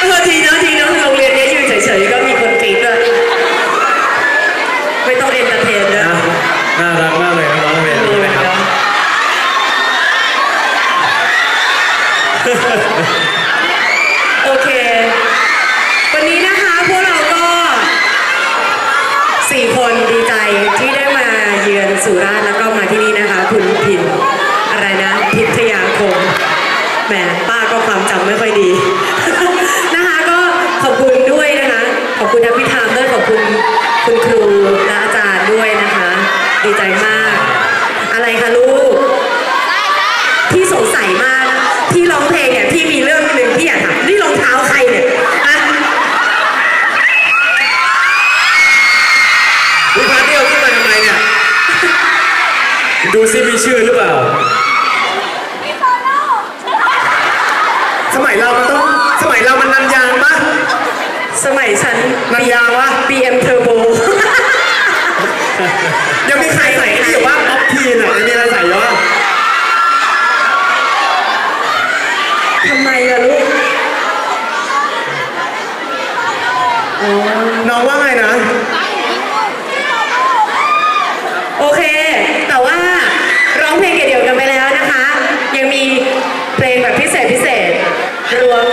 เออทีนะทีนะโรงเรียนนี้ยยืนเฉยๆก็มีคนกรี๊ดเลยไม่ต้องเอนเตอร์เทนนะ น่ารักมากเลยครัน้องเรียนนี้นะครับ โอเค วันนี้นะคะพวกเราก็สี่คนดีใจที่ได้มาเยือนสุราษฎร์แล้วก็มาที่นี่นะคะ คุณพินอะไรนะ พิทยาคมแหมป้าก็ความจำไม่ค่อยดี อบคุณนักพิธามด้วยขอบคุณคุณครูและอาจารย์ด้วยนะคะ ดีใจมาก อะไรคะลูกพี่สงสัยมากพี่ร้องเพลงเนี่ยพี่มีเรื่องหนึ่งพี่อยากถามนี่รองเท้าใครเนี่ยอะคุณพาเดี่ยวขึ้นมาทำไมเนี่ยดูซิมีชื่อหรือเปล่าสมัยเรามันต้องสมัยเรามันนันยางปะ สมัยฉันน้ำยาวะ BM Turbo ยังมีใครใส่ที่อยู่ว่าออฟทีนอะยังมีอะไรใส่อยู่ว่ทำไมอะลูกน้องว่าไงนะ โอเค แต่ว่าร้องเพลงเดียวกันไปแล้วนะคะ ยังมีเพลงแบบพิเศษพิเศษรวม